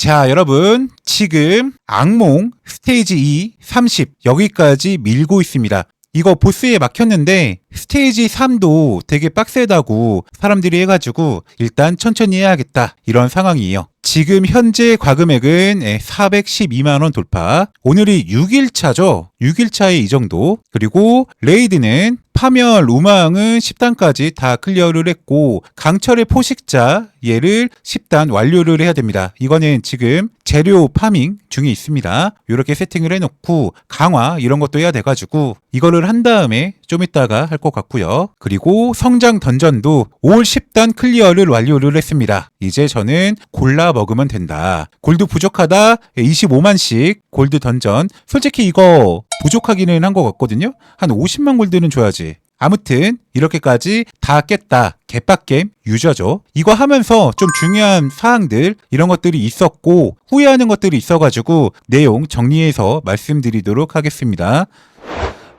자, 여러분. 지금 악몽 스테이지 2, 30 여기까지 밀고 있습니다. 이거 보스에 막혔는데 스테이지 3도 되게 빡세다고 사람들이 해가지고 일단 천천히 해야겠다 이런 상황이에요. 지금 현재 과금액은 412만원 돌파. 오늘이 6일차죠. 6일차에 이 정도. 그리고 레이드는 파멸, 우망은 10단까지 다 클리어를 했고 강철의 포식자 얘를 10단 완료를 해야 됩니다. 이거는 지금 재료 파밍 중에 있습니다. 이렇게 세팅을 해놓고 강화 이런 것도 해야 돼가지고 이거를 한 다음에 좀 이따가 할 것 같고요. 그리고 성장 던전도 올 10단 클리어를 완료를 했습니다. 이제 저는 골라 먹으면 된다. 골드 부족하다 25만씩 골드 던전. 솔직히 이거 부족하기는 한 것 같거든요. 한 50만 골드는 줘야지. 아무튼 이렇게까지 다 깼다. 개빡겜 유저죠. 이거 하면서 좀 중요한 사항들 이런 것들이 있었고 후회하는 것들이 있어가지고 내용 정리해서 말씀드리도록 하겠습니다.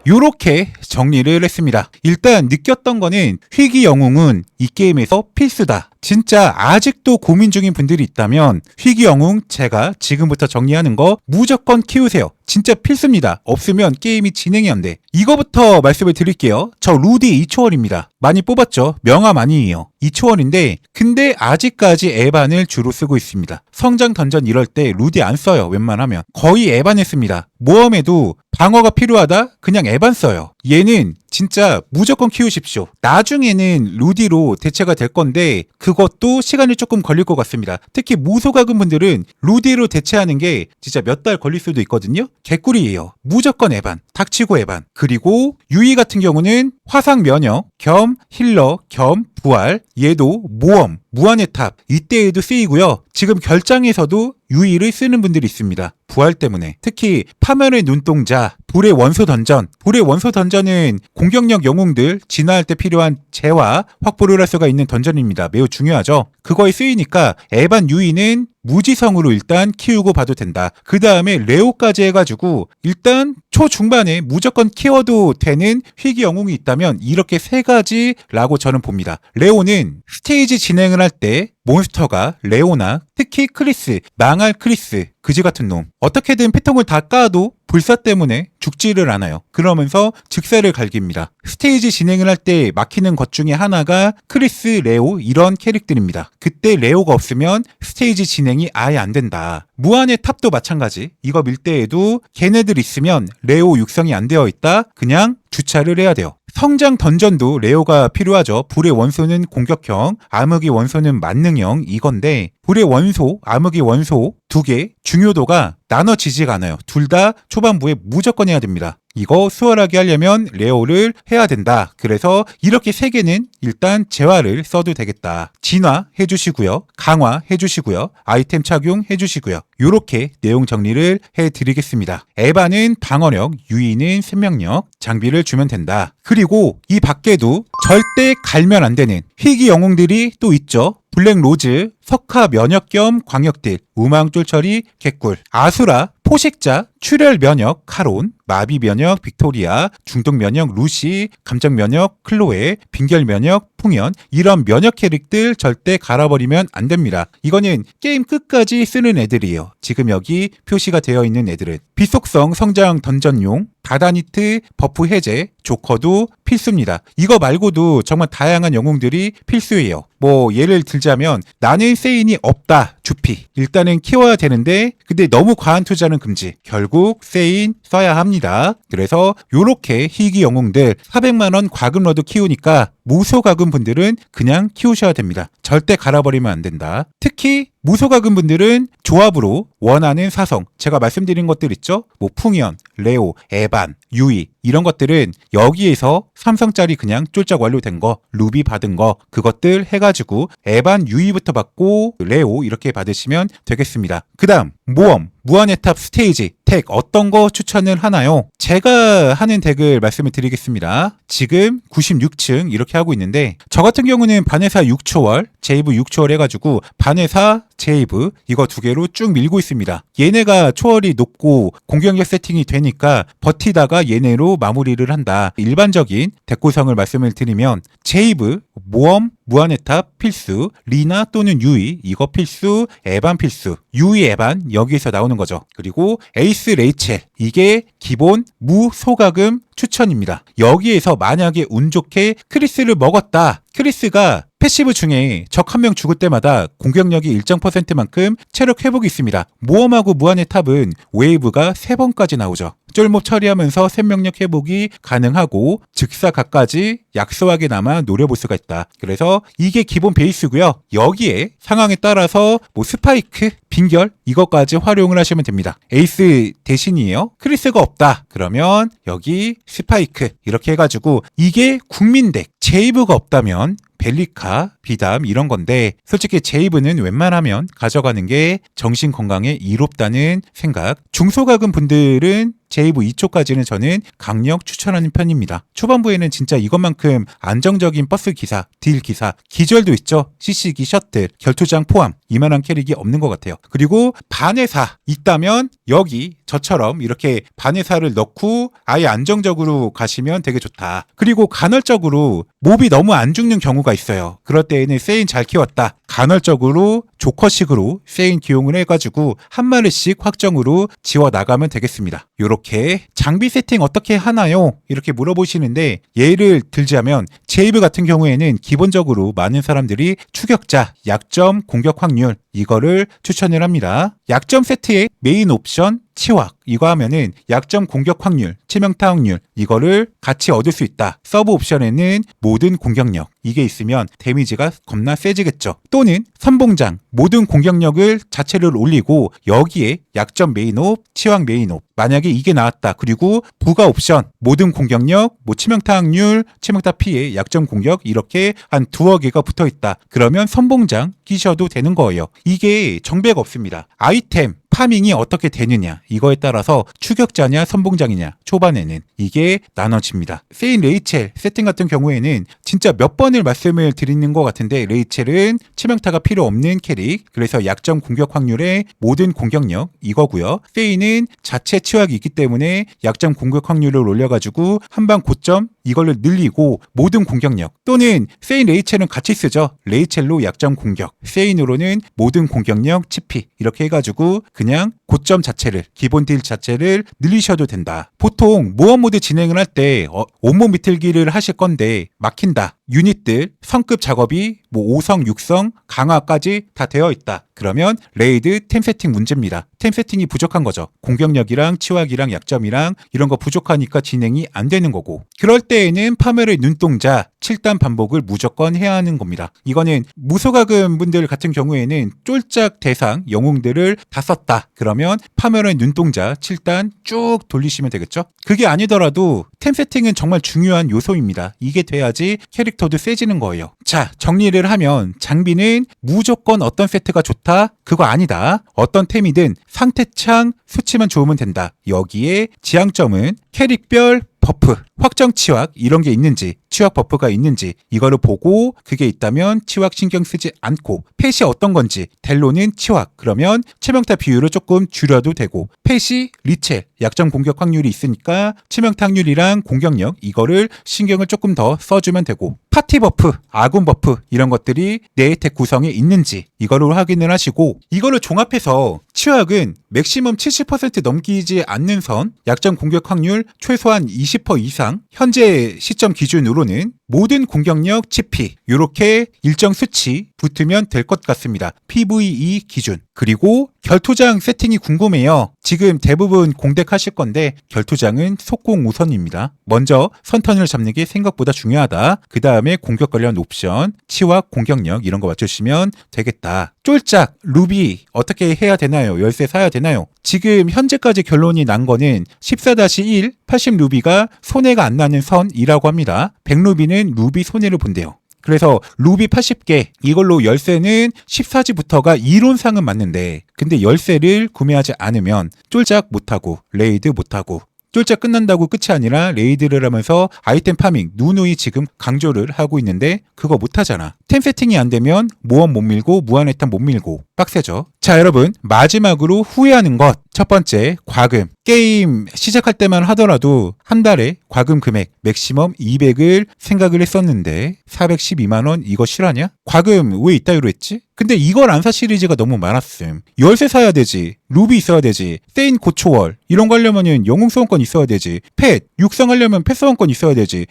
요렇게 정리를 했습니다. 일단 느꼈던 거는 희귀 영웅은 이 게임에서 필수다. 진짜 아직도 고민 중인 분들이 있다면 희귀 영웅 제가 지금부터 정리하는 거 무조건 키우세요. 진짜 필수입니다. 없으면 게임이 진행이 안 돼. 이거부터 말씀을 드릴게요. 저 루디 2초월입니다. 많이 뽑았죠? 명함 아니에요. 2초월인데 근데 아직까지 에반을 주로 쓰고 있습니다. 성장 던전 이럴 때 루디 안 써요. 웬만하면. 거의 에반을 씁니다. 모험에도 방어가 필요하다? 그냥 에반 써요. 얘는 진짜 무조건 키우십시오. 나중에는 루디로 대체가 될 건데 그것도 시간이 조금 걸릴 것 같습니다. 특히 무소가금 분들은 루디로 대체하는 게 진짜 몇 달 걸릴 수도 있거든요. 개꿀이에요. 무조건 에반, 닥치고 에반. 그리고 유이 같은 경우는 화상 면역 겸 힐러 겸 부활 얘도 모험 무한의 탑 이때에도 쓰이고요. 지금 결장에서도 유이를 쓰는 분들이 있습니다. 부활 때문에 특히 파멸의 눈동자 불의 원소 던전 불의 원소 던전은 공격력 영웅들 진화할 때 필요한 재화 확보를 할 수가 있는 던전입니다. 매우 중요하죠. 그거에 쓰이니까 에반 유이는 무지성으로 일단 키우고 봐도 된다. 그 다음에 레오까지 해가지고 일단 초중반에 무조건 키워도 되는 희귀 영웅이 있다면 이렇게 세 가지라고 저는 봅니다. 레오는 스테이지 진행을 할 때 몬스터가 레오나 특히 크리스, 망할 크리스, 그지 같은 놈. 어떻게든 패턴을 다 까도 불사 때문에 죽지를 않아요. 그러면서 즉사를 갈깁니다. 스테이지 진행을 할 때 막히는 것 중에 하나가 크리스, 레오 이런 캐릭들입니다. 그때 레오가 없으면 스테이지 진행이 아예 안 된다. 무한의 탑도 마찬가지. 이거 밀 때에도 걔네들 있으면 레오 육성이 안 되어 있다. 그냥 주차를 해야 돼요. 성장 던전도 레오가 필요하죠. 불의 원소는 공격형, 암흑의 원소는 만능형 이건데 불의 원소, 암흑의 원소 두 개 중요도가 나눠지지가 않아요. 둘 다 초반부에 무조건 해야 됩니다. 이거 수월하게 하려면 레오를 해야 된다. 그래서 이렇게 세 개는 일단 재화를 써도 되겠다. 진화 해주시고요. 강화 해주시고요. 아이템 착용 해주시고요. 요렇게 내용 정리를 해드리겠습니다. 에바는 방어력, 유이는 생명력, 장비를 주면 된다. 그리고 이 밖에도 절대 갈면 안 되는 희귀 영웅들이 또 있죠. 블랙 로즈, 석화 면역 겸 광역딜, 우망 쫄 처리 개꿀, 아수라, 포식자, 출혈 면역 카론, 마비 면역 빅토리아, 중독 면역 루시, 감정 면역 클로에, 빈결 면역 풍연 이런 면역 캐릭들 절대 갈아버리면 안 됩니다. 이거는 게임 끝까지 쓰는 애들이에요. 지금 여기 표시가 되어 있는 애들은 비속성 성장 던전용 다다니트 버프 해제 조커도 필수입니다. 이거 말고도 정말 다양한 영웅들이 필수예요. 뭐 예를 들자면 나는 세인이 없다 주피 일단은 키워야 되는데 근데 너무 과한 투자는 금지 결국 세인 써야 합니다. 그래서 요렇게 희귀 영웅들 400만원 과금러도 키우니까 무소가금 분들은 그냥 키우셔야 됩니다. 절대 갈아버리면 안 된다. 특히 무소가금 분들은 조합으로 원하는 사성 제가 말씀드린 것들 있죠? 뭐 풍연, 레오, 에반, 유이 이런 것들은 여기에서 삼성짜리 그냥 쫄짝 완료된 거 루비 받은 거 그것들 해가지고 에반 유이부터 받고 레오 이렇게 받으시면 되겠습니다. 그 다음 모험 무한의 탑 스테이지 덱 어떤 거 추천을 하나요? 제가 하는 덱을 말씀을 드리겠습니다. 지금 96층 이렇게 하고 있는데 저 같은 경우는 반해사 6초월, 제이브 6초월 해가지고 반해사, 제이브 이거 두 개로 쭉 밀고 있습니다. 얘네가 초월이 높고 공격력 세팅이 되니까 버티다가 얘네로 마무리를 한다. 일반적인 대구성을 말씀을 드리면 제이브, 모험, 무한의 탑 필수, 리나 또는 유이 이거 필수, 에반 필수, 유이 에반 여기에서 나오는 거죠. 그리고 에이스 레이첼 이게 기본 무소가금 추천입니다. 여기에서 만약에 운 좋게 크리스를 먹었다. 크리스가 패시브 중에 적 한 명 죽을 때마다 공격력이 일정 퍼센트만큼 체력 회복이 있습니다. 모험하고 무한의 탑은 웨이브가 3번까지 나오죠. 쫄몹 처리하면서 생명력 회복이 가능하고 즉사각까지 약소하게나마 노려볼 수가 있다. 그래서 이게 기본 베이스고요. 여기에 상황에 따라서 뭐 스파이크, 빙결 이것까지 활용을 하시면 됩니다. 에이스 대신이에요. 크리스가 없다. 그러면 여기 스파이크 이렇게 해가지고 이게 국민덱 제이브가 없다면 벨리카, 비담 이런 건데 솔직히 제이브는 웬만하면 가져가는 게 정신 건강에 이롭다는 생각. 중소가금 분들은 제이브 2초까지는 저는 강력 추천하는 편입니다. 초반부에는 진짜 이것만큼 안정적인 버스 기사, 딜 기사, 기절도 있죠. CC기 셔틀, 결투장 포함 이만한 캐릭이 없는 것 같아요. 그리고 반회사 있다면 여기 저처럼 이렇게 반회사를 넣고 아예 안정적으로 가시면 되게 좋다. 그리고 간헐적으로 몹이 너무 안 죽는 경우가 있어요. 그럴 때에는 세인 잘 키웠다. 간헐적으로 조커식으로 세인 기용을 해가지고 한 마리씩 확정으로 지워 나가면 되겠습니다. 요 렇게 장비 세팅 어떻게 하나요? 이렇게 물어보시는데 예를 들자면 제이브 같은 경우에는 기본적으로 많은 사람들이 추격자, 약점, 공격 확률 이거를 추천을 합니다. 약점 세트의 메인 옵션 치확 이거 하면은 약점 공격 확률, 치명타 확률 이거를 같이 얻을 수 있다. 서브 옵션에는 모든 공격력 이게 있으면 데미지가 겁나 세지겠죠. 또는 선봉장 모든 공격력을 자체를 올리고 여기에 약점 메인옵, 치확 메인옵 만약에 이게 나왔다. 그리고 부가 옵션 모든 공격력, 뭐 치명타 확률, 치명타 피해, 약점 공격 이렇게 한 두어 개가 붙어 있다. 그러면 선봉장 끼셔도 되는 거예요. 이게 정배가 없습니다. 아이템 파밍이 어떻게 되느냐 이거에 따라서 추격자냐 선봉장이냐 초반에는 이게 나눠집니다. 세인 레이첼 세팅 같은 경우에는 진짜 몇 번을 말씀을 드리는 것 같은데 레이첼은 치명타가 필요 없는 캐릭 그래서 약점 공격 확률의 모든 공격력 이거고요. 세인은 자체 치확이 있기 때문에 약점 공격 확률을 올려가지고 한방 고점 이걸로 늘리고 모든 공격력 또는 세인 레이첼은 같이 쓰죠. 레이첼로 약점 공격 세인으로는 모든 공격력 치피 이렇게 해가지고 그냥 고점 자체를 기본 딜 자체를 늘리셔도 된다. 보통 모험 모드 진행을 할때 어, 온몸 비틀기를 하실 건데 막힌다. 유닛들 성급 작업이 뭐 5성, 6성 강화까지 다 되어 있다. 그러면 레이드 템 세팅 문제입니다. 템 세팅이 부족한 거죠. 공격력이랑 치확이랑 약점이랑 이런 거 부족하니까 진행이 안 되는 거고. 그럴 때에는 파멸의 눈동자 7단 반복을 무조건 해야 하는 겁니다. 이거는 무소가금 분들 같은 경우에는 쫄짝 대상 영웅들을 다 썼다. 그러면 파멸의 눈동자 7단 쭉 돌리시면 되겠죠? 그게 아니더라도 템 세팅은 정말 중요한 요소입니다. 이게 돼야지 캐릭터도 세지는 거예요. 자, 정리를 하면 장비는 무조건 어떤 세트가 좋다? 그거 아니다. 어떤 템이든 상태창 수치만 좋으면 된다. 여기에 지향점은 캐릭별 버프, 확정 치확 이런 게 있는지, 치확 버프가 있는지 이거를 보고 그게 있다면 치확 신경 쓰지 않고 펫이 어떤 건지 델로는 치확. 그러면 치명타 비율을 조금 줄여도 되고 펫이 리첼 약점 공격 확률이 있으니까 치명타 확률이랑 공격력 이거를 신경을 조금 더 써주면 되고 파티 버프, 아군 버프 이런 것들이 내 혜택 구성에 있는지 이거를 확인을 하시고 이거를 종합해서 치확은 맥시멈 70% 넘기지 않는 선, 약점 공격 확률 최소한 20% 이상, 현재 시점 기준으로는 모든 공격력 치피 이렇게 일정 수치 붙으면 될 것 같습니다. PVE 기준. 그리고 결투장 세팅이 궁금해요. 지금 대부분 공덱하실 건데 결투장은 속공 우선입니다. 먼저 선턴을 잡는 게 생각보다 중요하다. 그 다음에 공격 관련 옵션, 치와 공격력 이런 거 맞추시면 되겠다. 쫄짝, 루비 어떻게 해야 되나요? 열쇠 사야 되나요? 지금 현재까지 결론이 난 거는 14-1 80 루비가 손해가 안 나는 선이라고 합니다. 100 루비는 루비 손해를 본대요. 그래서 루비 80개 이걸로 열쇠는 14지부터가 이론상은 맞는데 근데 열쇠를 구매하지 않으면 쫄짝 못하고 레이드 못하고 쫄짝 끝난다고 끝이 아니라 레이드를 하면서 아이템 파밍 누누이 지금 강조를 하고 있는데 그거 못하잖아 템 세팅이 안 되면 모험 못 밀고 무한의탄 못 밀고 빡세죠. 자, 여러분. 마지막으로 후회하는 것. 첫 번째, 과금. 게임 시작할 때만 하더라도 한 달에 과금 금액 맥시멈 200을 생각을 했었는데 412만원 이거 실화냐? 과금 왜 이따위로 했지? 근데 이걸 안사 시리즈가 너무 많았음. 열쇠 사야 되지. 루비 있어야 되지. 세인 고초월. 이런 거 하려면은 영웅 소원권 있어야 되지. 펫. 육성하려면 펫 소원권 있어야 되지.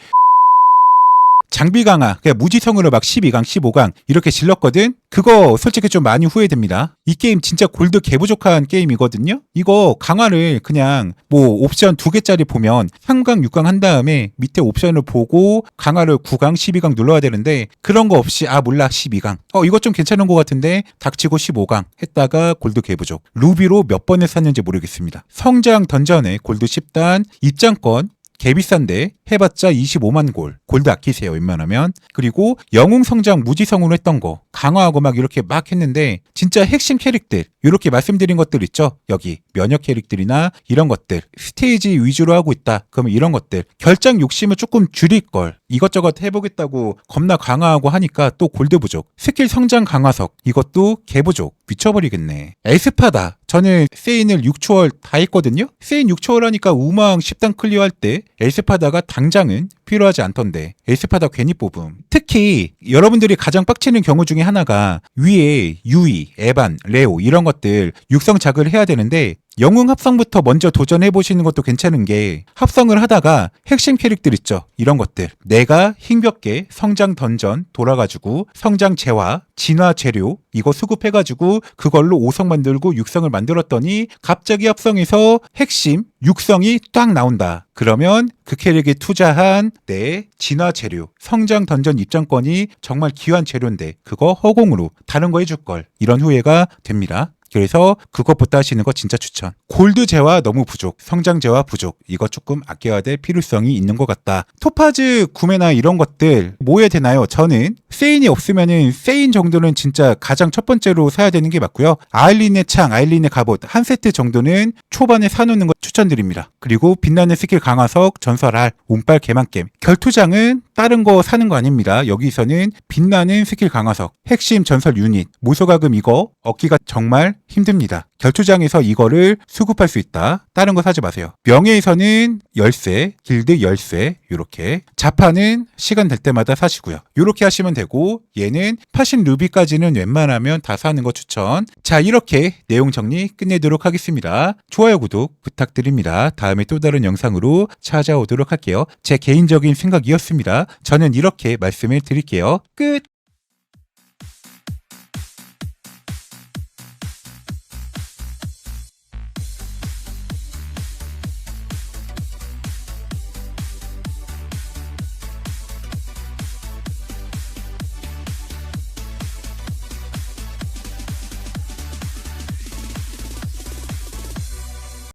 장비 강화, 그냥 무지성으로 막 12강, 15강 이렇게 질렀거든? 그거 솔직히 좀 많이 후회됩니다. 이 게임 진짜 골드 개부족한 게임이거든요? 이거 강화를 그냥 뭐 옵션 두 개짜리 보면 3강, 6강 한 다음에 밑에 옵션을 보고 강화를 9강, 12강 눌러야 되는데 그런 거 없이 아 몰라 12강. 어 이거 좀 괜찮은 것 같은데 닥치고 15강 했다가 골드 개부족. 루비로 몇 번을 샀는지 모르겠습니다. 성장 던전에 골드 10단, 입장권 개 비싼데 해봤자 25만 골 골드 아끼세요 웬만하면. 그리고 영웅 성장 무지성으로 했던 거 강화하고 막 이렇게 막 했는데 진짜 핵심 캐릭들 이렇게 말씀드린 것들 있죠? 여기 면역 캐릭들이나 이런 것들 스테이지 위주로 하고 있다. 그러면 이런 것들 결장 욕심을 조금 줄일 걸. 이것저것 해보겠다고 겁나 강화하고 하니까 또 골드 부족. 스킬 성장 강화석 이것도 개 부족. 미쳐버리겠네. 에스파다. 저는 세인을 6초월 다 했거든요? 세인 6초월 하니까 우망 10단 클리어할 때 에스파다가 당 장은 필요하지 않던데 에스파다 괜히 뽑음. 특히 여러분들이 가장 빡치는 경우 중에 하나가 위에 유이, 에반, 레오 이런 것들 육성 작을 해야 되는데 영웅 합성부터 먼저 도전해 보시는 것도 괜찮은 게 합성을 하다가 핵심 캐릭터 있죠? 이런 것들. 내가 힘겹게 성장 던전 돌아가지고 성장 재화 진화 재료 이거 수급해 가지고 그걸로 5성 만들고 육성을 만들었더니 갑자기 합성해서 핵심 육성이 딱 나온다. 그러면 그 캐릭에 투자한 내 진화 재료 성장 던전 입장권이 정말 귀한 재료인데 그거 허공으로 다른 거 해줄 걸. 이런 후회가 됩니다 그래서 그것부터 하시는 거 진짜 추천. 골드 재화 너무 부족, 성장 재화 부족. 이거 조금 아껴야 될 필요성이 있는 것 같다. 토파즈 구매나 이런 것들 뭐 해야 되나요? 저는 세인이 없으면은 세인 정도는 진짜 가장 첫 번째로 사야 되는 게 맞고요. 아일린의 창, 아일린의 갑옷 한 세트 정도는 초반에 사놓는 거 추천드립니다. 그리고 빛나는 스킬 강화석, 전설할, 운빨 개만겜. 결투장은 다른 거 사는 거 아닙니다. 여기서는 빛나는 스킬 강화석, 핵심 전설 유닛, 모소가금 이거 얻기가 정말 힘듭니다. 결투장에서 이거를 수급할 수 있다. 다른 거 사지 마세요. 명예에서는 열쇠, 길드 열쇠, 요렇게. 자파는 시간 될 때마다 사시고요. 요렇게 하시면 되고, 얘는 파신 루비까지는 웬만하면 다 사는 거 추천. 자, 이렇게 내용 정리 끝내도록 하겠습니다. 좋아요, 구독 부탁드립니다. 다음에 또 다른 영상으로 찾아오도록 할게요. 제 개인적인 생각이었습니다. 저는 이렇게 말씀을 드릴게요. 끝!